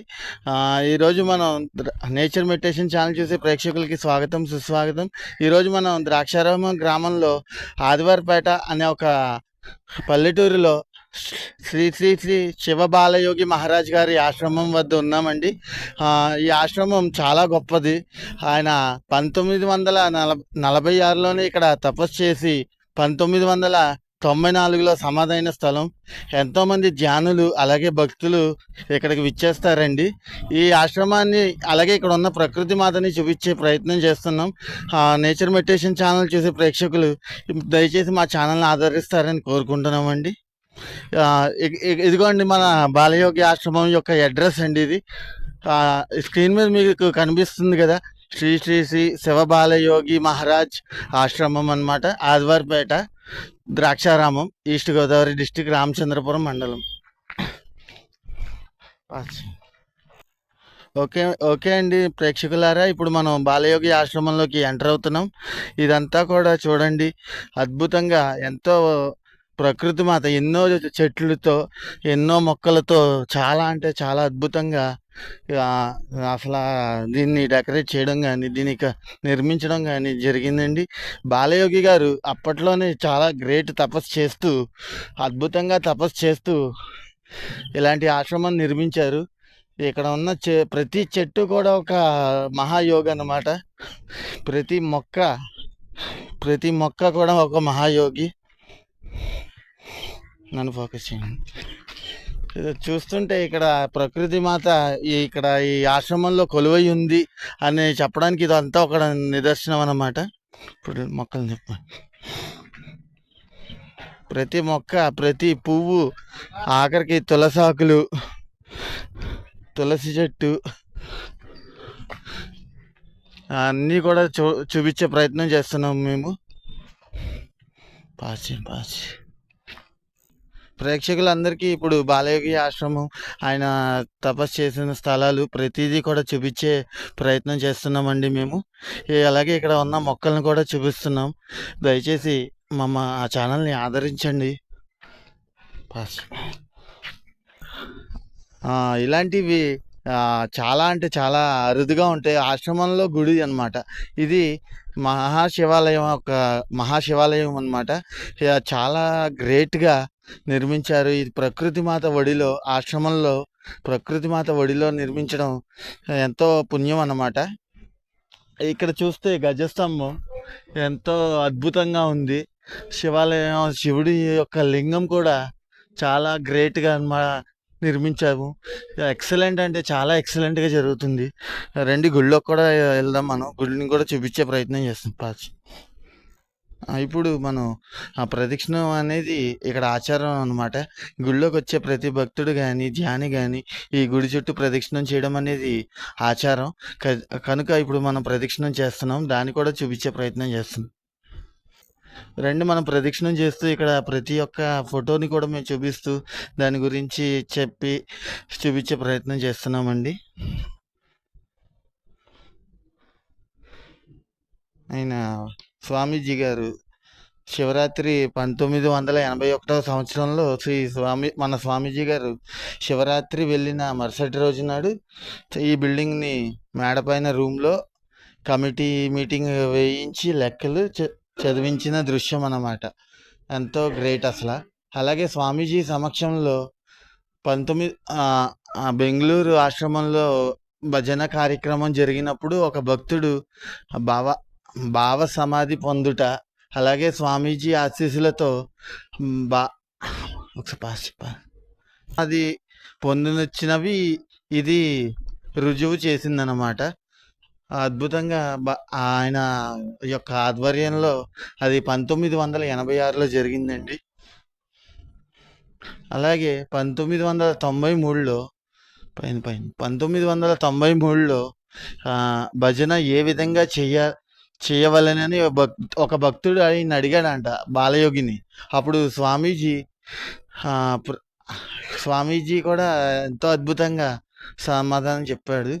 అండి ఈరోజు మనం నేచర్ మెడిటేషన్ ఛానల్ చూసే ప్రేక్షకులకి స్వాగతం సుస్వాగతం. ఈరోజు మనం ద్రాక్షారామం గ్రామంలో ఆదివారపేట అనే ఒక పల్లెటూరులో శ్రీ శ్రీ శ్రీ శివ బాలయోగి మహారాజ్ గారి ఆశ్రమం వద్ద ఉన్నామండి. ఈ ఆశ్రమం చాలా గొప్పది. ఆయన పంతొమ్మిది వందల నలభై ఆరులోనే ఇక్కడ తపస్సు చేసి పంతొమ్మిది వందల తొంభై నాలుగులో సమాధైన స్థలం. ఎంతోమంది ధ్యానులు అలాగే భక్తులు ఇక్కడికి విచ్చేస్తారండి. ఈ ఆశ్రమాన్ని అలాగే ఇక్కడ ఉన్న ప్రకృతి మాతని చూపించే ప్రయత్నం చేస్తున్నాం. నేచర్ మెడిటేషన్ ఛానల్ చూసే ప్రేక్షకులు దయచేసి మా ఛానల్ని ఆదరిస్తారని కోరుకుంటున్నామండి. ఇదిగోండి మన బాలయోగి ఆశ్రమం యొక్క అడ్రస్ అండి ఇది. స్క్రీన్ మీద మీకు కనిపిస్తుంది కదా శ్రీ శ్రీ శ్రీ శివబాలయోగి మహారాజ్ ఆశ్రమం అన్నమాట. ఆదివారిపేట ద్రాక్షారామం ఈస్ట్ గోదావరి డిస్టిక్ రామచంద్రపురం మండలం. ఓకే ఓకే అండి ప్రేక్షకులారా ఇప్పుడు మనం బాలయోగి ఆశ్రమంలోకి ఎంటర్ అవుతున్నాం. ఇదంతా కూడా చూడండి అద్భుతంగా ఎంతో ప్రకృతి మాత ఎన్నో చెట్లతో ఎన్నో మొక్కలతో చాలా అంటే చాలా అద్భుతంగా అసలు దీన్ని డెకరేట్ చేయడం కానీ దీన్ని నిర్మించడం కానీ జరిగిందండి. బాలయోగి గారు అప్పట్లోనే చాలా గ్రేట్ తపస్సు చేస్తూ అద్భుతంగా తపస్సు చేస్తూ ఇలాంటి ఆశ్రమం నిర్మించారు. ఇక్కడ ఉన్న చె ప్రతి చెట్టు కూడా ఒక మహాయోగ అన్నమాట. ప్రతి మొక్క ప్రతి మొక్క కూడా ఒక మహాయోగి. నన్ను ఫోకస్ చేయండి. చూస్తుంటే ఇక్కడ ప్రకృతి మాత ఈ ఇక్కడ ఈ ఆశ్రమంలో కొలువై ఉంది అని చెప్పడానికి ఇదంతా ఒక నిదర్శనం అన్నమాట. ఇప్పుడు మొక్కలు చెప్ప. ప్రతి మొక్క ప్రతి పువ్వు ఆఖరికి తులసాకులు తులసి చెట్టు అన్నీ కూడా చూ చూపించే ప్రయత్నం చేస్తున్నాం మేము. పాచి పాచి ప్రేక్షకులందరికీ ఇప్పుడు బాలయోగి ఆశ్రమం ఆయన తపస్సు చేసిన స్థలాలు ప్రతిదీ కూడా చూపించే ప్రయత్నం చేస్తున్నామండి మేము. అలాగే ఇక్కడ ఉన్న మొక్కలను కూడా చూపిస్తున్నాం. దయచేసి మమ్మ ఆ ఛానల్ని ఆదరించండి. ఇలాంటివి చాలా అంటే చాలా అరుదుగా ఉంటాయి. ఆశ్రమంలో గుడి అనమాట ఇది మహాశివాలయం ఒక మహాశివాలయం అన్నమాట. ఇక చాలా గ్రేట్గా నిర్మించారు. ఇది ప్రకృతి మాత ఒడిలో ఆశ్రమంలో ప్రకృతి మాత ఒడిలో నిర్మించడం ఎంతో పుణ్యం అన్నమాట. ఇక్కడ చూస్తే గజస్తంభం ఎంతో అద్భుతంగా ఉంది. శివాలయం శివుడి యొక్క లింగం కూడా చాలా గ్రేట్గా మా నిర్మించాము. ఎక్సలెంట్ అంటే చాలా ఎక్సలెంట్గా జరుగుతుంది. రెండు గుళ్ళోకి కూడా వెళ్దాం మనం. గుడిని కూడా చూపించే ప్రయత్నం చేస్తాం. పాచి ఇప్పుడు మనం ఆ ప్రదక్షిణం అనేది ఇక్కడ ఆచారం అనమాట గుళ్ళోకి వచ్చే ప్రతి భక్తుడు కానీ ధ్యాని కానీ ఈ గుడి చుట్టూ ప్రదక్షిణం చేయడం అనేది ఆచారం. కనుక ఇప్పుడు మనం ప్రదక్షిణం చేస్తున్నాం దాన్ని కూడా చూపించే ప్రయత్నం చేస్తున్నాం. రండి మనం ప్రదక్షిణం చేస్తూ ఇక్కడ ప్రతి ఒక్క ఫోటోని కూడా మేము చూపిస్తూ దాని గురించి చెప్పి చూపించే ప్రయత్నం చేస్తున్నామండి. ఆయన స్వామీజీ గారు శివరాత్రి పంతొమ్మిది వందల ఎనభై ఒకటవ సంవత్సరంలో శ్రీ స్వామి మన స్వామీజీ గారు శివరాత్రి వెళ్ళిన మరుసటి రోజు నాడు ఈ బిల్డింగ్ని మేడపైన రూమ్లో కమిటీ మీటింగ్ వేయించి లెక్కలు చ- చదివించిన దృశ్యం అన్నమాట. ఎంతో గ్రేట్ అసలు. అలాగే స్వామీజీ సమక్షంలో పంతొమ్మిది బెంగళూరు ఆశ్రమంలో భజన కార్యక్రమం జరిగినప్పుడు ఒక భక్తుడు భావ భావ సమాధి పొందుట అలాగే స్వామీజీ ఆశీస్సులతో బా ఒకసారి పాస్ చెప్పా. అది పొందినొచ్చినవి ఇది రుజువు చేసిందనమాట అద్భుతంగా బ- ఆయన యొక్క ఆధ్వర్యంలో అది పంతొమ్మిది వందల ఎనభై ఆరులో జరిగిందండి అలాగే పంతొమ్మిది వందల తొంభై మూడులో పైన పైన పంతొమ్మిది వందల తొంభై మూడులో భజన ఏ విధంగా చెయ్య చేయవలనని ఒక ఒక భక్తుడు ఆయన అడిగాడంట బాలయోగిని. అప్పుడు స్వామీజీ స్వామీజీ కూడా ఎంతో అద్భుతంగా సమాధానం చెప్పాడు.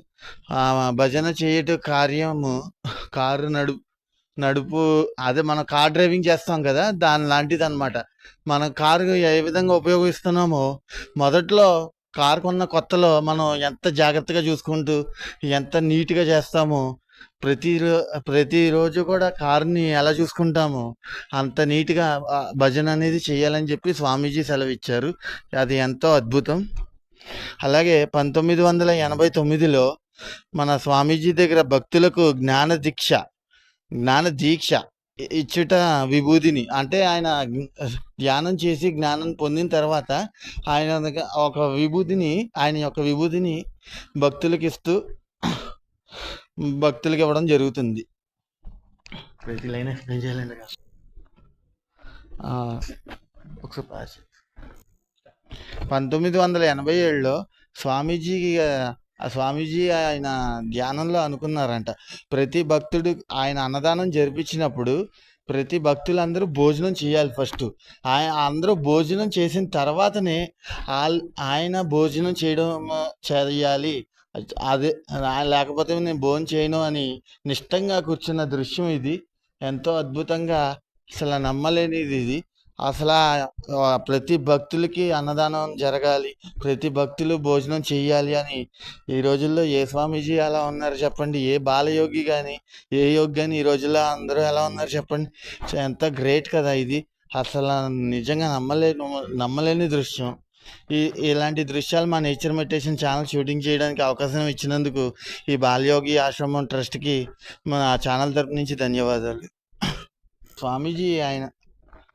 భజన చేయట కార్యము కారు నడు నడుపు అదే మనం కార్ డ్రైవింగ్ చేస్తాం కదా దాని లాంటిది అనమాట మనం కారు ఏ విధంగా ఉపయోగిస్తున్నామో మొదట్లో కారు కొన్న కొత్తలో మనం ఎంత జాగ్రత్తగా చూసుకుంటూ ఎంత నీట్గా చేస్తామో ప్రతిరో ప్రతిరోజు కూడా కారుని ఎలా చూసుకుంటామో అంత నీట్గా భజన అనేది చేయాలని చెప్పి స్వామీజీ సెలవు ఇచ్చారు అది ఎంతో అద్భుతం. అలాగే పంతొమ్మిది వందల ఎనభై తొమ్మిదిలో మన స్వామీజీ దగ్గర భక్తులకు జ్ఞాన దీక్ష జ్ఞాన దీక్ష ఇచ్చుట విభూదిని అంటే ఆయన ధ్యానం చేసి జ్ఞానం పొందిన తర్వాత ఆయన ఒక విభూతిని ఆయన యొక్క విభూతిని భక్తులకు ఇస్తూ భక్తులకు ఇవ్వడం జరుగుతుంది. ప్రతి లైన్ ఎక్స్ప్లెయిన్ చేయాలండి ఆ, ఒకసారి పాస్ చేయి. పంతొమ్మిది వందల ఎనభై ఏడులో స్వామీజీ ఆ స్వామీజీ ఆయన ధ్యానంలో అనుకున్నారంట. ప్రతి భక్తుడు ఆయన అన్నదానం జరిపించినప్పుడు ప్రతి భక్తులందరూ భోజనం చేయాలి ఫస్ట్. ఆయన అందరూ భోజనం చేసిన తర్వాతనే ఆయన భోజనం చేయడం చేయాలి. అదే లేకపోతే నేను భోజనం చేయను అని నిష్టంగా కూర్చున్న దృశ్యం ఇది. ఎంతో అద్భుతంగా అసలు నమ్మలేనిది ఇది. అసలు ప్రతి భక్తులకి అన్నదానం జరగాలి ప్రతి భక్తులు భోజనం చేయాలి అని ఈ రోజుల్లో ఏ స్వామీజీ అలా ఉన్నారు చెప్పండి? ఏ బాలయోగి కానీ ఏ యోగి కానీ ఈ రోజుల్లో అందరూ ఎలా ఉన్నారు చెప్పండి? ఎంత గ్రేట్ కదా ఇది. అసలు నిజంగా నమ్మలేను నమ్మలేని దృశ్యం. ఈ ఇలాంటి దృశ్యాలు మా నేచర్ మెడిటేషన్ ఛానల్ షూటింగ్ చేయడానికి అవకాశం ఇచ్చినందుకు ఈ బాలయోగి ఆశ్రమం ట్రస్ట్కి మా ఛానల్ తరపు నుంచి ధన్యవాదాలు. స్వామీజీ ఆయన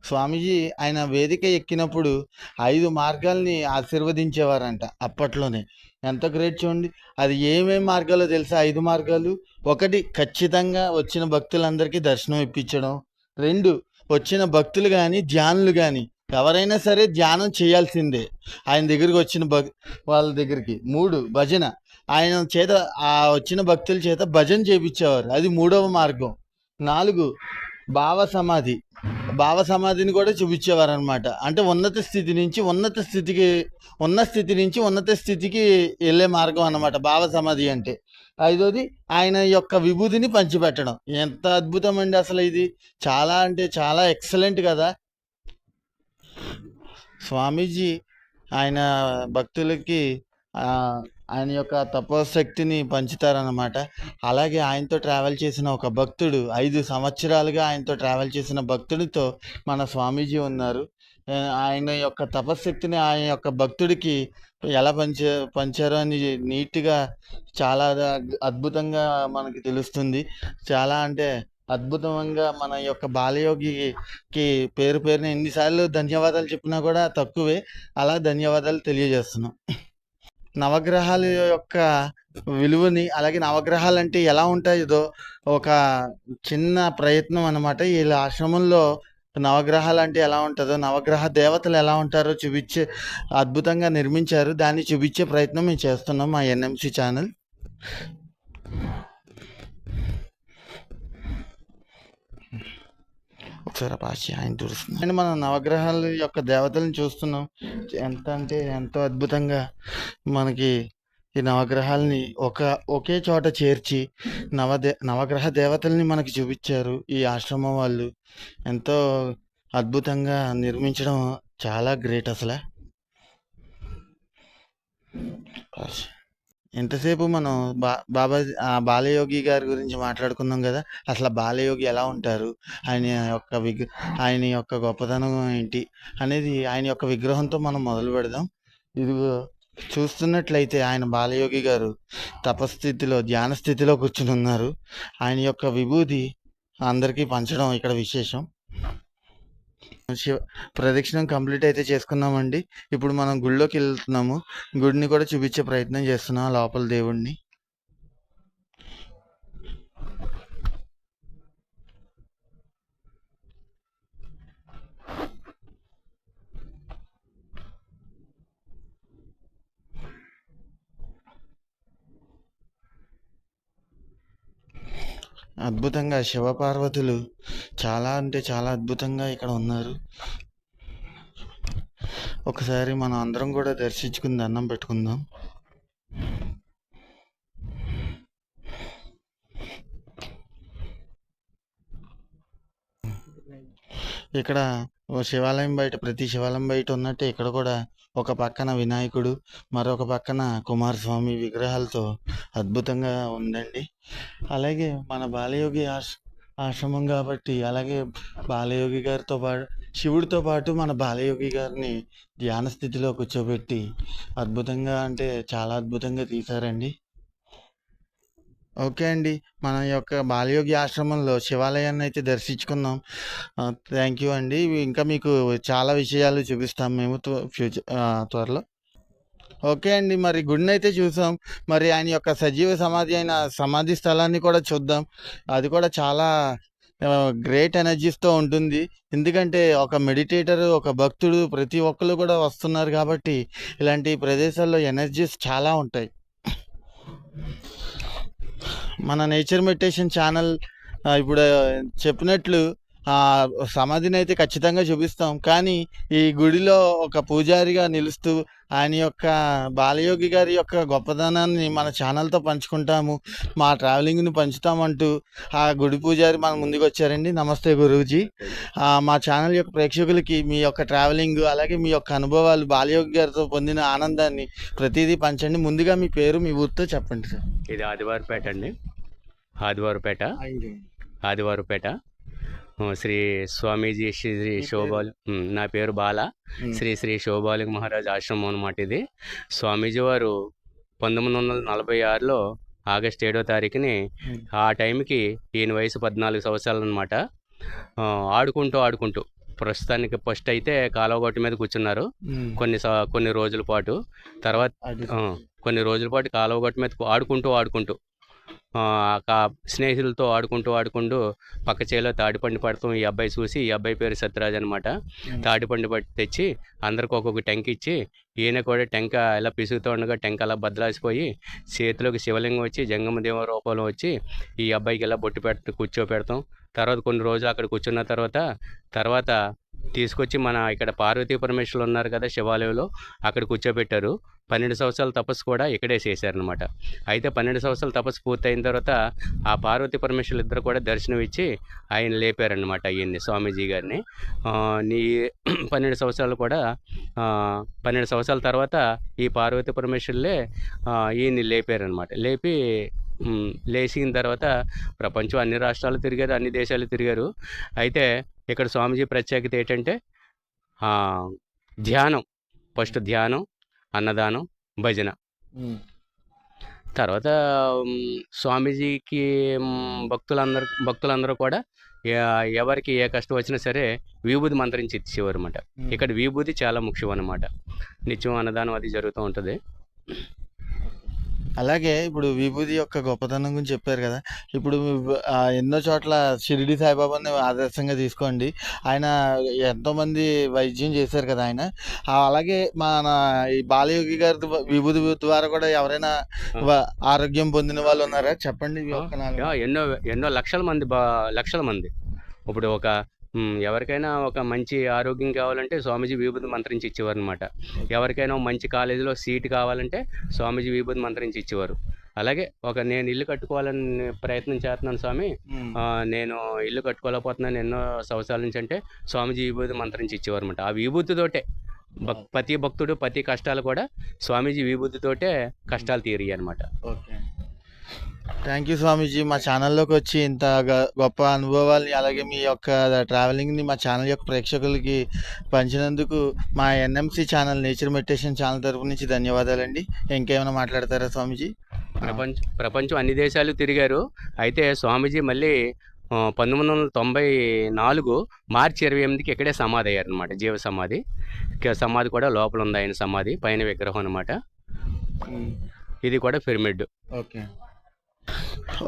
స్వామీజీ ఆయన వేదిక ఎక్కినప్పుడు ఐదు మార్గాల్ని ఆశీర్వదించేవారంట అప్పట్లోనే. ఎంత గ్రేట్ చూడండి. అది ఏమేమి మార్గాలో తెలుసా? ఐదు మార్గాలు. ఒకటి ఖచ్చితంగా వచ్చిన భక్తులందరికీ దర్శనం ఇప్పించడం. రెండు వచ్చిన భక్తులు కానీ ధ్యానులు కానీ ఎవరైనా సరే ధ్యానం చేయాల్సిందే. ఆయన దగ్గరికి వచ్చిన భక్ వాళ్ళ దగ్గరికి. మూడు భజన. ఆయన చేత ఆ వచ్చిన భక్తుల చేత భజన చేపించేవారు. అది మూడవ మార్గం. నాలుగు భావ సమాధి. భావ సమాధిని కూడా చూపించేవారు అనమాట అంటే ఉన్నత స్థితి నుంచి ఉన్నత స్థితికి ఉన్న స్థితి నుంచి ఉన్నత స్థితికి వెళ్ళే మార్గం అన్నమాట భావ సమాధి అంటే. ఐదోది ఆయన యొక్క విభూతిని పంచిపెట్టడం. ఎంత అద్భుతం అండి అసలు ఇది. చాలా అంటే చాలా ఎక్సలెంట్ కదా. స్వామీజీ ఆయన భక్తులకి ఆయన యొక్క తపోశక్తిని పంచుతారన్నమాట. అలాగే ఆయనతో ట్రావెల్ చేసిన ఒక భక్తుడు ఐదు సంవత్సరాలుగా ఆయనతో ట్రావెల్ చేసిన భక్తుడితో మన స్వామీజీ ఉన్నారు. ఆయన యొక్క తపశక్తిని ఆయన యొక్క భక్తుడికి ఎలా పంచ పంచారో అని నీట్గా చాలా అద్భుతంగా మనకి తెలుస్తుంది. చాలా అంటే అద్భుతంగా మన యొక్క బాలయోగికి పేరు పేరున ఎన్నిసార్లు ధన్యవాదాలు చెప్పినా కూడా తక్కువే. అలా ధన్యవాదాలు తెలియజేస్తున్నాం. నవగ్రహాల యొక్క విలువని అలాగే నవగ్రహాలు అంటే ఎలా ఉంటాయో? ఒక చిన్న ప్రయత్నం అన్నమాట. వీళ్ళ ఆశ్రమంలో నవగ్రహాలు అంటే ఎలా ఉంటుందో నవగ్రహ దేవతలు ఎలా ఉంటారో చూపించే అద్భుతంగా నిర్మించారు. దాన్ని చూపించే ప్రయత్నం మేము చేస్తున్నాం మా ఎన్ఎంసి ఛానల్. ఒకసారి పాస్ ఆయన చూస్తున్నాం అండ్ మనం నవగ్రహాల యొక్క దేవతలను చూస్తున్నాం. ఎంత అంటే ఎంతో అద్భుతంగా మనకి ఈ నవగ్రహాలని ఒక ఒకే చోట చేర్చి నవదే నవగ్రహ దేవతల్ని మనకి చూపించారు ఈ ఆశ్రమం వాళ్ళు. ఎంతో అద్భుతంగా నిర్మించడం చాలా గ్రేట్ అసలు. ఇంతసేపు మనం బా బాబా బాలయోగి గారి గురించి మాట్లాడుకున్నాం కదా. అసలు బాలయోగి ఎలా ఉంటారు? ఆయన యొక్క విగ్ ఆయన యొక్క గొప్పతనం ఏంటి? అనేది ఆయన యొక్క విగ్రహంతో మనం మొదలు పెడదాం. ఇదిగో చూస్తున్నట్లయితే ఆయన బాలయోగి గారు తపస్థితిలో ధ్యాన స్థితిలో కూర్చుని ఉన్నారు. ఆయన యొక్క విభూది అందరికీ పంచడం ఇక్కడ విశేషం. శివ ప్రదక్షిణం కంప్లీట్ అయితే చేసుకున్నామండి. ఇప్పుడు మనం గుడిలోకి వెళ్తున్నాము. గుడిని కూడా చూపించే ప్రయత్నం చేస్తున్నాం లోపల దేవుడిని అద్భుతంగా శివపార్వతులు చాలా అంటే చాలా అద్భుతంగా ఇక్కడ ఉన్నారు. ఒకసారి మనం అందరం కూడా దర్శించుకుని దండం పెట్టుకుందాం. ఇక్కడ శివాలయం బయట ప్రతి శివాలయం బయట ఉన్నట్టే ఇక్కడ కూడా ఒక పక్కన వినాయకుడు మరొక పక్కన కుమారస్వామి విగ్రహాలతో అద్భుతంగా ఉందండి. అలాగే మన బాలయోగి ఆశ్ ఆశ్రమం కాబట్టి అలాగే బాలయోగి గారితో పాటు శివుడితో పాటు మన బాలయోగి గారిని ధ్యాన స్థితిలో కూర్చోబెట్టి అద్భుతంగా అంటే చాలా అద్భుతంగా తీశారండి. ఓకే అండి. మన యొక్క బాలయోగి ఆశ్రమంలో శివాలయాన్ని అయితే దర్శించుకున్నాం థ్యాంక్ యూ అండి. ఇంకా మీకు చాలా విషయాలు చూపిస్తాం మేము ఫ్యూచర్ త్వరలో. ఓకే అండి. మరి గుడిని అయితే చూసాం. మరి ఆయన యొక్క సజీవ సమాధి అయిన సమాధి స్థలాన్ని కూడా చూద్దాం. అది కూడా చాలా గ్రేట్ ఎనర్జీస్తో ఉంటుంది. ఎందుకంటే ఒక మెడిటేటర్ ఒక భక్తుడు ప్రతి ఒక్కరు కూడా వస్తున్నారు కాబట్టి ఇలాంటి ప్రదేశాల్లో ఎనర్జీస్ చాలా ఉంటాయి. మన నేచర్ మెడిటేషన్ ఛానల్ ఇప్పుడు చెప్పినట్లు సమాధిని అయితే ఖచ్చితంగా చూపిస్తాం. కానీ ఈ గుడిలో ఒక పూజారిగా నిలుస్తూ ఆయన యొక్క బాలయోగి గారి యొక్క గొప్పదనాన్ని మన ఛానల్తో పంచుకుంటాము మా ట్రావెలింగ్ని పంచుతామంటూ ఆ గుడి పూజారి మన ముందుకు వచ్చారండి నమస్తే గురూజీ. మా ఛానల్ యొక్క ప్రేక్షకులకి మీ యొక్క ట్రావెలింగ్ అలాగే మీ యొక్క అనుభవాలు బాలయోగి గారితో పొందిన ఆనందాన్ని ప్రతిదీ పంచండి. ముందుగా మీ పేరు మీ ఊరితో చెప్పండి సార్. ఇది ఆదివారపేట అండి. ఆదివారపేట. ఆదివారపేట. శ్రీ స్వామీజీ శ్రీ శ్రీ శోభాలు. నా పేరు బాల. శ్రీ శ్రీ శోభాలింగ మహారాజ్ ఆశ్రమం అనమాట ఇది. స్వామీజీ వారు పంతొమ్మిది వందల నలభై ఆరులో ఆగస్ట్ ఏడో తారీఖుని. ఆ టైంకి ఈయన వయసు పద్నాలుగు సంవత్సరాలు అనమాట ఆడుకుంటూ ఆడుకుంటూ ప్రస్తుతానికి ఫస్ట్ అయితే కాలువగొట్టు మీద కూర్చున్నారు. కొన్ని కొన్ని రోజుల పాటు. తర్వాత కొన్ని రోజుల పాటు కాలువగట్టు మీద ఆడుకుంటూ ఆడుకుంటూ స్నేహితులతో ఆడుకుంటూ ఆడుకుంటూ పక్క చేలో తాడిపండు పడతాం. ఈ అబ్బాయి చూసి ఈ అబ్బాయి పేరు సత్యరాజ్ అనమాట. తాడిపండు పట్టి తెచ్చి అందరికి ఒక్కొక్క టెంక్ ఇచ్చి ఈయన కూడా టెంక ఇలా పిసుగుతూ ఉండగా టెంక అలా బద్దలాసిపోయి చేతిలోకి శివలింగం వచ్చి జంగమదేవ రూపంలో వచ్చి ఈ అబ్బాయికి ఇలా బొట్టు పెడత కూర్చోపెడతాం. తర్వాత కొన్ని రోజులు అక్కడ కూర్చున్న తర్వాత తర్వాత తీసుకొచ్చి మన ఇక్కడ పార్వతీ పరమేశ్వరులు ఉన్నారు కదా శివాలయంలో అక్కడ కూర్చోబెట్టారు పన్నెండు సంవత్సరాల తపస్సు కూడా ఇక్కడే చేశారనమాట అయితే పన్నెండు సంవత్సరాల తపస్సు పూర్తయిన తర్వాత ఆ పార్వతీ పరమేశ్వరులు ఇద్దరు కూడా దర్శనం ఇచ్చి ఆయన లేపారనమాట ఈయన్ని స్వామీజీ గారిని. నీ పన్నెండు సంవత్సరాలు కూడా పన్నెండు సంవత్సరాల తర్వాత ఈ పార్వతీ పరమేశ్వరులే ఈయన్ని లేపారనమాట లేపి లేచిన తర్వాత ప్రపంచం అన్ని రాష్ట్రాలు తిరిగారు అన్ని దేశాలు తిరిగారు. అయితే ఇక్కడ స్వామీజీ ప్రత్యేకత ఏంటంటే ధ్యానం ఫస్ట్ ధ్యానం అన్నదానం భజన. తర్వాత స్వామీజీకి భక్తులందరూ భక్తులందరూ కూడా ఎవరికి ఏ కష్టం వచ్చినా సరే విభూది మంత్రించి ఇచ్చేవారు అనమాట. ఇక్కడ విభూది చాలా ముఖ్యం అన్నమాట నిత్యం అన్నదానం అది జరుగుతూ ఉంటుంది అలాగే ఇప్పుడు విభూది యొక్క గొప్పతనం గురించి చెప్పారు కదా. ఇప్పుడు ఎన్నో చోట్ల షిరిడి సాయిబాబాని ఆదర్శంగా తీసుకోండి. ఆయన ఎంతోమంది వైద్యం చేశారు కదా ఆయన. అలాగే మన ఈ బాలయోగి గారి విభూది ద్వారా కూడా ఎవరైనా ఆరోగ్యం పొందిన వాళ్ళు ఉన్నారా? చెప్పండి ఎన్నో ఎన్నో లక్షల మంది లక్షల మంది. ఇప్పుడు ఒక ఎవరికైనా ఒక మంచి ఆరోగ్యం కావాలంటే స్వామీజీ విభూతి మంత్రించి ఇచ్చేవారు అనమాట ఎవరికైనా మంచి కాలేజీలో సీట్ కావాలంటే స్వామీజీ విభూతి మంత్రించి ఇచ్చేవారు. అలాగే ఒక నేను ఇల్లు కట్టుకోవాలని ప్రయత్నం చేస్తున్నాను స్వామి. నేను ఇల్లు కట్టుకోలేకపోతున్నాను ఎన్నో సంవత్సరాల నుంచి అంటే స్వామీజీ విభూతి మంత్రించి ఇచ్చేవారు అనమాట ఆ విభూతితోటే భక్ ప్రతి భక్తుడు ప్రతి కష్టాలు కూడా స్వామీజీ విభూతితోటే కష్టాలు తీరి అనమాట ఓకే. థ్యాంక్ యూ స్వామీజీ మా ఛానల్లోకి వచ్చి ఇంత గ- గొప్ప అనుభవాల్ని అలాగే మీ యొక్క ట్రావెలింగ్ని మా ఛానల్ యొక్క ప్రేక్షకులకి పంచినందుకు మా NMC channel nature meditation channel తరపు నుంచి ధన్యవాదాలండి. ఇంకేమైనా మాట్లాడతారా స్వామీజీ ప్రపంచ ప్రపంచం అన్ని దేశాలు తిరిగారు. అయితే స్వామీజీ మళ్ళీ పంతొమ్మిది వందల తొంభై నాలుగు మార్చి ఇరవై ఎనిమిదికి ఇక్కడే సమాధి అయ్యారు అనమాట జీవ సమాధి. సమాధి కూడా లోపల ఉంది ఆయన సమాధి పైన విగ్రహం అనమాట ఇది కూడా పిరమిడ్. ఓకే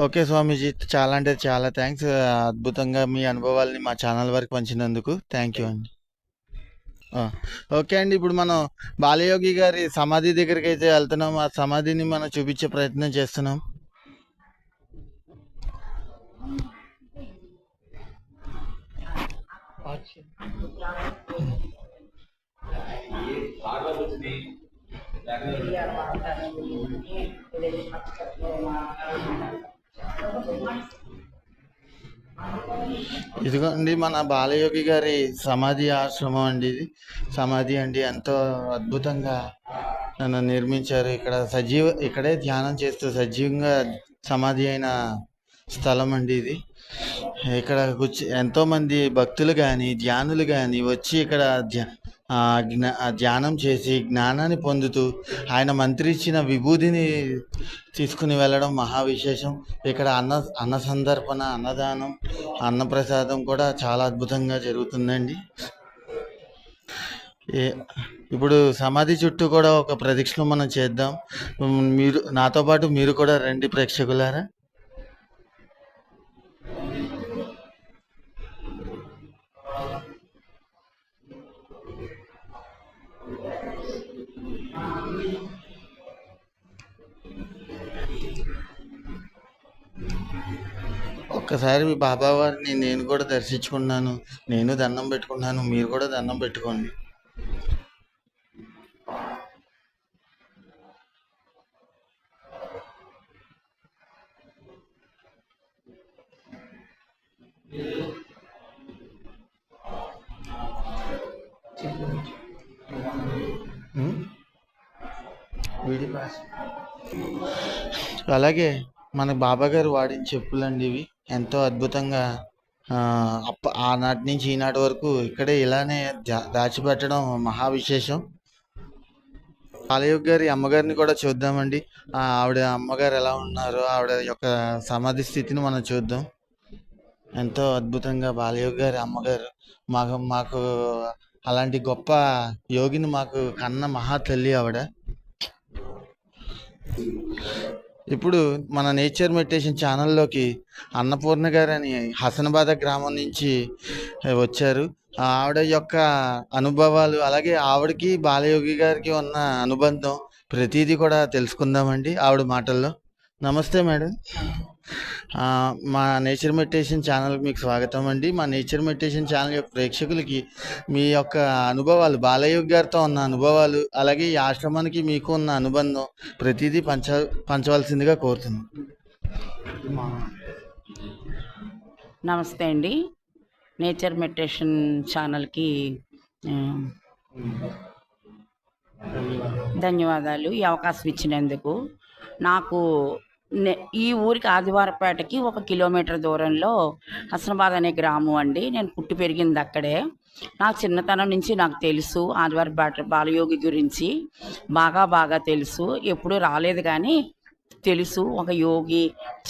ఓకే స్వామీజీ చాలా అంటే చాలా థ్యాంక్స్. అద్భుతంగా మీ అనుభవాల్ని మా ఛానల్ వరకు పంచినందుకు థ్యాంక్ యూ అండి. ఓకే అండి ఇప్పుడు మనం బాలయోగి గారి సమాధి దగ్గరికి అయితే వెళ్తున్నాం. ఆ సమాధిని మనం చూపించే ప్రయత్నం చేస్తున్నాం. ఇదిగోండి మన బాలయోగి గారి సమాధి ఆశ్రమం అండి ఇది. సమాధి అండి. ఎంతో అద్భుతంగా నన్ను నిర్మించారు. ఇక్కడ సజీవ ఇక్కడే ధ్యానం చేస్తూ సజీవంగా సమాధి అయిన స్థలం అండి ఇది. ఇక్కడ కూర్చు ఎంతో మంది భక్తులు కానీ ధ్యానులు కానీ వచ్చి ఇక్కడ ధ్యా జ్ఞా ధ్యానం చేసి జ్ఞానాన్ని పొందుతూ ఆయన మంత్రి ఇచ్చిన విభూతిని తీసుకుని వెళ్ళడం మహావిశేషం ఇక్కడ అన్న అన్న సందర్పణ అన్నదానం అన్నప్రసాదం కూడా చాలా అద్భుతంగా జరుగుతుందండి. ఏ ఇప్పుడు సమాధి చుట్టూ కూడా ఒక ప్రదక్షిణ మనం చేద్దాం. మీరు నాతో పాటు మీరు కూడా రండి ప్రేక్షకులారా. ఒక్కసారి మీ బాబా వారిని నేను కూడా దర్శించుకున్నాను. నేను దండం పెట్టుకున్నాను. మీరు కూడా దండం పెట్టుకోండి. అలాగే మన బాబా గారు వాడిన చెప్పులండి ఇవి. ఎంతో అద్భుతంగా అప్ప ఆనాటి నుంచి ఈనాటి వరకు ఇక్కడే ఇలానే దా- దాచిపెట్టడం మహా విశేషం బాలయోగ్ గారి అమ్మగారిని కూడా చూద్దామండి. ఆవిడ అమ్మగారు ఎలా ఉన్నారో ఆవిడ యొక్క సమాధి స్థితిని మనం చూద్దాం. ఎంతో అద్భుతంగా బాలయోగ్ గారి అమ్మగారు మాకు మాకు అలాంటి గొప్ప యోగిని మాకు కన్న మహా తల్లి ఆవిడ. ఇప్పుడు మన నేచర్ మెడిటేషన్ ఛానల్లోకి అన్నపూర్ణ గారు అని హసనాబాద్ గ్రామం నుంచి వచ్చారు. ఆవిడ యొక్క అనుభవాలు అలాగే ఆవిడకి బాలయోగి గారికి ఉన్న అనుబంధం ప్రతిదీ కూడా తెలుసుకుందామండి ఆవిడ మాటల్లో. నమస్తే మేడం. మా నేచర్ మెడిటేషన్ ఛానల్కి మీకు స్వాగతం అండి. మా నేచర్ మెడిటేషన్ ఛానల్ యొక్క ప్రేక్షకులకి మీ యొక్క అనుభవాలు బాలయోగి గారితో ఉన్న అనుభవాలు అలాగే ఈ ఆశ్రమానికి మీకు ఉన్న అనుబంధం ప్రతిదీ పంచ పంచవలసిందిగా కోరుతున్నాం. నమస్తే అండి. నేచర్ మెడిటేషన్ ఛానల్కి ధన్యవాదాలు. ఈ అవకాశం ఇచ్చినందుకు నాకు ఈ ఊరికి ఆదివారపేటకి ఒక కిలోమీటర్ దూరంలో హసనాబాద్ అనే గ్రామం అండి. నేను పుట్టి పెరిగింది అక్కడే. నాకు చిన్నతనం నుంచి నాకు తెలుసు ఆదివారపేట బాలయోగి గురించి. బాగా బాగా తెలుసు. ఎప్పుడూ రాలేదు కానీ తెలుసు. ఒక యోగి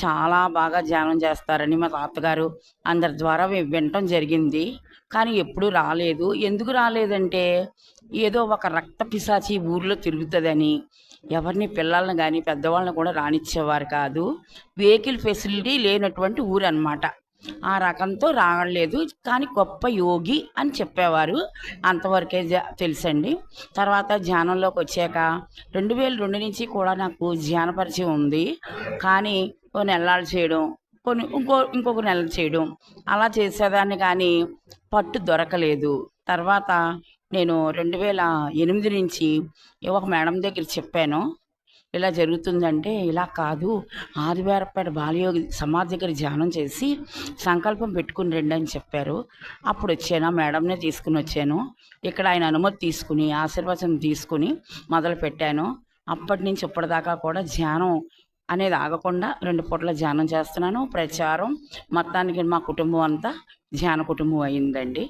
చాలా బాగా ధ్యానం చేస్తారని మా తాతగారు అందరి ద్వారా వినటం జరిగింది. కానీ ఎప్పుడూ రాలేదు. ఎందుకు రాలేదంటే ఏదో ఒక రక్త పిశాచి ఊర్లో తిరుగుతుందని ఎవరిని పిల్లల్ని కానీ పెద్దవాళ్ళని కూడా రానిచ్చేవారు కాదు. వెహికల్ ఫెసిలిటీ లేనటువంటి ఊరు అనమాట ఆ రకంతో రాలేదు కానీ గొప్ప యోగి అని చెప్పేవారు. అంతవరకే తెలుసండి. తర్వాత ధ్యానంలోకి వచ్చాక రెండు వేల రెండు నుంచి కూడా నాకు ధ్యాన పరిచయం ఉంది. కానీ ఓ నెలలు చేయడం కొన్ని ఇంకో ఇంకొక నెల చేయడం అలా చేసేదాన్ని కానీ పట్టు దొరకలేదు. తర్వాత నేను రెండు వేల ఎనిమిది నుంచి ఒక మేడం దగ్గర చెప్పాను. ఇలా జరుగుతుందంటే ఇలా కాదు. ఆదివారపేట బాలయోగి సమాధి దగ్గర ధ్యానం చేసి సంకల్పం పెట్టుకుని రండి అని చెప్పారు. అప్పుడు వచ్చాను ఆ మేడంనే తీసుకుని వచ్చాను. ఇక్కడ ఆయన అనుమతి తీసుకుని ఆశీర్వచనం తీసుకుని మొదలు పెట్టాను. అప్పటి నుంచి ఇప్పటిదాకా కూడా ధ్యానం అనేది ఆగకుండా రెండు పూట్ల ధ్యానం చేస్తున్నాను. ప్రచారం మొత్తానికి మా కుటుంబం అంతా ధ్యాన కుటుంబం అయిందండి.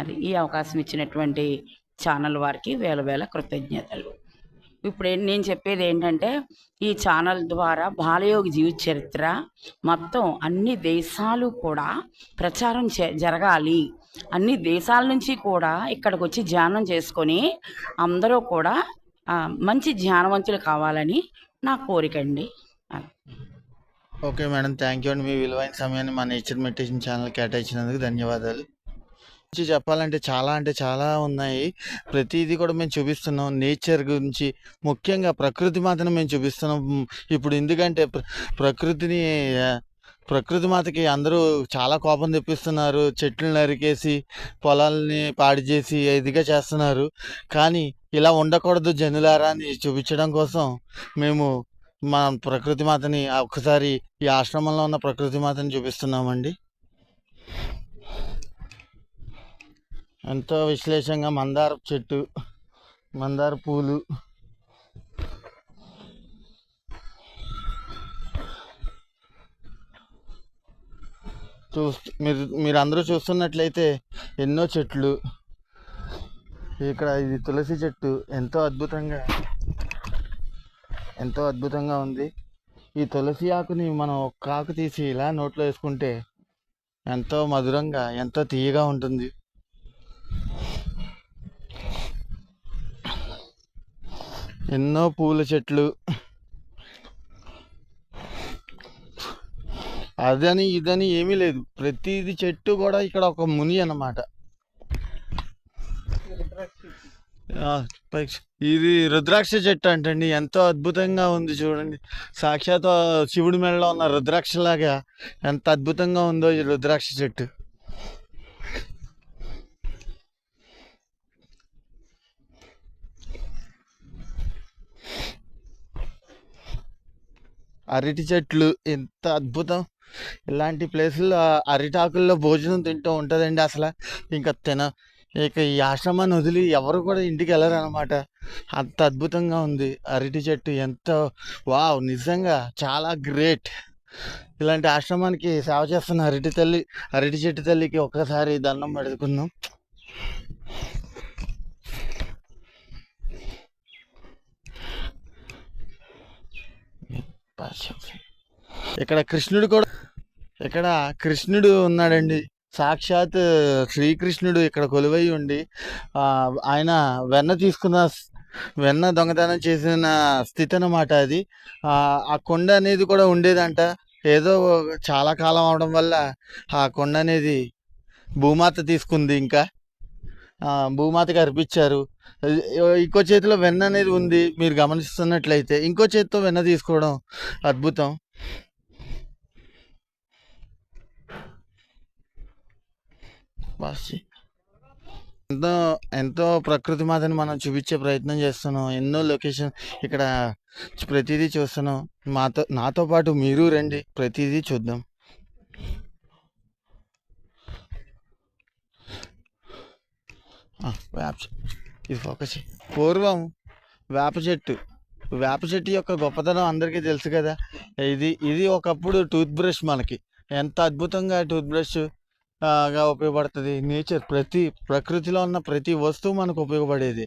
అది ఈ అవకాశం ఇచ్చినటువంటి ఛానల్ వారికి వేల వేల కృతజ్ఞతలు. ఇప్పుడు నేను చెప్పేది ఏంటంటే ఈ ఛానల్ ద్వారా బాలయోగి జీవిత చరిత్ర మొత్తం అన్ని దేశాలు కూడా ప్రచారం జరగాలి. అన్ని దేశాల నుంచి కూడా ఇక్కడికి వచ్చి ధ్యానం చేసుకొని అందరూ కూడా మంచి ధ్యానవంతులు కావాలని నా కోరిక అండి. ఓకే మేడం థ్యాంక్ యూ అండి మీ విలువైన సమయాన్ని మా నేచర్ మెడిటేషన్ ఛానల్ కేటాయించినందుకు ధన్యవాదాలు. గురించి చెప్పాలంటే చాలా అంటే చాలా ఉన్నాయి. ప్రతిదీ కూడా మేము చూపిస్తున్నాం. నేచర్ గురించి ముఖ్యంగా ప్రకృతి మాతను మేము చూపిస్తున్నాం. ఇప్పుడు ఎందుకంటే ప్ర- ప్రకృతిని ప్రకృతి మాతకి అందరూ చాలా కోపం తెప్పిస్తున్నారు. చెట్లు నరికేసి పొలాల్ని పాడి చేసి ఇదిగా చేస్తున్నారు. కానీ ఇలా ఉండకూడదు జనులారా అని చూపించడం కోసం మేము మా ప్రకృతి మాతని ఒకసారి ఒక్కసారి ఈ ఆశ్రమంలో ఉన్న ప్రకృతి మాతని చూపిస్తున్నామండి. ఎంతో విశ్లేషంగా మందార చెట్టు మందార పూలు. చూస్తూ మీరు మీరు అందరూ చూస్తున్నట్లయితే ఎన్నో చెట్లు. ఇక్కడ ఇది తులసి చెట్టు. ఎంతో అద్భుతంగా ఎంతో అద్భుతంగా ఉంది. ఈ తులసి ఆకుని మనం ఒక్క ఆకు తీసి ఇలా నోట్లో వేసుకుంటే ఎంతో మధురంగా ఎంతో తీయగా ఉంటుంది. ఎన్నో పూల చెట్లు. అదని ఇదని ఏమీ లేదు. ప్రతిది చెట్టు కూడా ఇక్కడ ఒక ముని అన్నమాట. ఇది రుద్రాక్ష చెట్టు అంటండి. ఎంతో అద్భుతంగా ఉంది చూడండి. సాక్షాత్ శివుడి మెడలో ఉన్న రుద్రాక్షలాగా ఎంత అద్భుతంగా ఉందో ఈ రుద్రాక్ష చెట్టు. అరటి చెట్లు ఎంత అద్భుతం. ఇలాంటి ప్లేసుల్లో అరిటాకుల్లో భోజనం తింటూ ఉంటుందండి అసలు. ఇంకా తిన ఇక ఈ ఆశ్రమాన్ని వదిలి ఎవరు కూడా ఇంటికి వెళ్ళరు అనమాట అంత అద్భుతంగా ఉంది అరటి చెట్టు ఎంతో వావ్ నిజంగా చాలా గ్రేట్. ఇలాంటి ఆశ్రమానికి సేవ చేస్తున్న అరటి తల్లి అరటి చెట్టు తల్లికి ఒక్కసారి దండం పెడుకుందాం. ఇక్కడ కృష్ణుడు కూడా ఇక్కడ కృష్ణుడు ఉన్నాడండి. సాక్షాత్ శ్రీకృష్ణుడు ఇక్కడ కొలువై ఉండి ఆయన వెన్న తీసుకున్న వెన్న దొంగతనం చేసిన స్థితి అన్నమాట అది. ఆ, కొండ అనేది కూడా ఉండేదంట. ఏదో చాలా కాలం అవడం వల్ల ఆ కొండ అనేది భూమాత తీసుకుంది ఇంకా. భూమాతకి అర్పించారు. ఇంకో చేతిలో వెన్న అనేది ఉంది. మీరు గమనిస్తున్నట్లయితే ఇంకో చేతితో వెన్న తీసుకోవడం అద్భుతం. బాసి ఎంతో ఎంతో ప్రకృతి మాతని మనం చూపించే ప్రయత్నం చేస్తున్నాం. ఎన్నో లొకేషన్ ఇక్కడ ప్రతిదీ చూస్తున్నాం. మాతో నాతో పాటు మీరు రండి. ప్రతిదీ చూద్దాం. వ్యాప్స్ ఇది ఫోకస్ పూర్వం వేప చెట్టు. వేప చెట్టు యొక్క గొప్పతనం అందరికీ తెలుసు కదా. ఇది ఇది ఒకప్పుడు టూత్ బ్రష్ మనకి. ఎంత అద్భుతంగా టూత్ బ్రష్గా ఉపయోగపడుతుంది. నేచర్ ప్రతి ప్రకృతిలో ఉన్న ప్రతి వస్తువు మనకు ఉపయోగపడేది.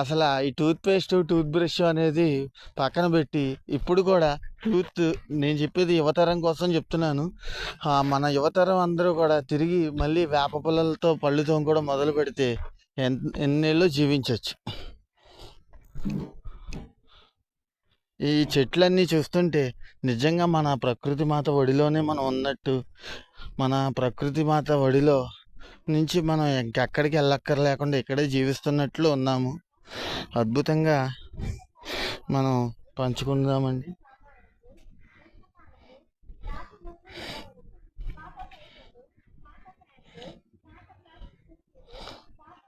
అసలు ఈ టూత్ పేస్ట్ టూత్ బ్రష్ అనేది పక్కన పెట్టి ఇప్పుడు కూడా టూత్ నేను చెప్పేది యువతరం కోసం చెప్తున్నాను. మన యువతరం అందరూ కూడా తిరిగి మళ్ళీ వేప పుల్లలతో పళ్ళు తోముకోవడం మొదలు పెడితే ఎన్నేళ్ళు జీవించవచ్చు ఈ చెట్లన్నీ చూస్తుంటే నిజంగా మన ప్రకృతి మాత ఒడిలోనే మనం ఉన్నట్టు మన ప్రకృతి మాత ఒడిలో నుంచి మనం ఇంకెక్కడికి వెళ్ళక్కర లేకుండా ఇక్కడే జీవిస్తున్నట్లు ఉన్నాము. అద్భుతంగా మనం పంచుకుందామండి.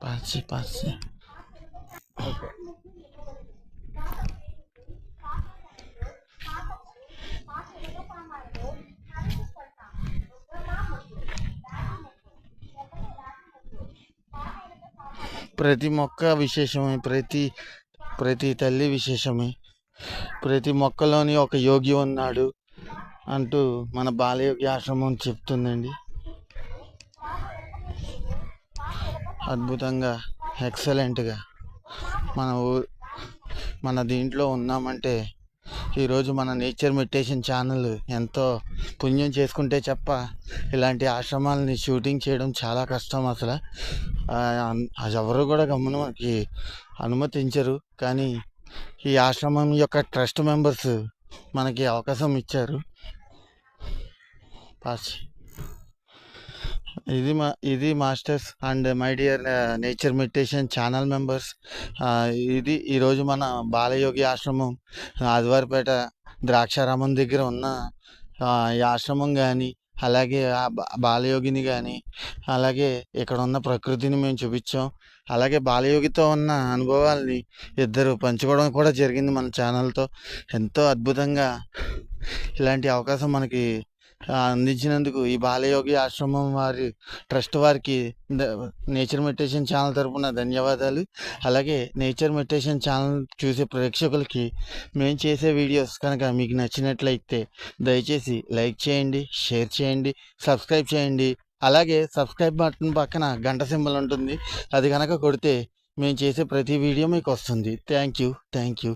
పాచి పాచి ప్రతి మొక్క విశేషమే ప్రతి ప్రతి తల్లి విశేషమే ప్రతి మొక్కలోని ఒక యోగి ఉన్నాడు అంటూ మన బాలయోగి ఆశ్రమం చెప్తుందండి అద్భుతంగా ఎక్సలెంట్గా మన మన దీంట్లో ఉన్నామంటే ఈరోజు మన నేచర్ మెడిటేషన్ ఛానల్ ఎంతో పుణ్యం చేసుకుంటే చెప్ప. ఇలాంటి ఆశ్రమాలని షూటింగ్ చేయడం చాలా కష్టం అసలు. అది ఎవరు కూడా గమ్మున మనకి అనుమతించరు. కానీ ఈ ఆశ్రమం యొక్క ట్రస్ట్ మెంబర్స్ మనకి అవకాశం ఇచ్చారు. పాస్. ఇది మా ఇది masters and my dear nature meditation channel members. ఇది ఈరోజు మన బాలయోగి ఆశ్రమం ఆదివారిపేట ద్రాక్షారామం దగ్గర ఉన్న ఈ ఆశ్రమం కానీ అలాగే ఆ బాలయోగిని కానీ అలాగే ఇక్కడ ఉన్న ప్రకృతిని మేము చూపించాం. అలాగే బాలయోగితో ఉన్న అనుభవాల్ని ఇద్దరు పంచుకోవడం కూడా జరిగింది మన ఛానల్తో. ఎంతో అద్భుతంగా ఇలాంటి అవకాశం మనకి అందించినందుకు ఈ బాలయోగి ఆశ్రమం వారి ట్రస్ట్ వారికి నేచర్ మెడిటేషన్ ఛానల్ తరపున ధన్యవాదాలు. అలాగే నేచర్ మెడిటేషన్ ఛానల్ చూసే ప్రేక్షకులకి మేము చేసే వీడియోస్ కనుక మీకు నచ్చినట్లయితే దయచేసి లైక్ చేయండి షేర్ చేయండి సబ్స్క్రైబ్ చేయండి. అలాగే సబ్స్క్రైబ్ బటన్ పక్కన గంట సింబల్ ఉంటుంది. అది కనుక కొడితే మేము చేసే ప్రతి వీడియో మీకు వస్తుంది. Thank you thank you.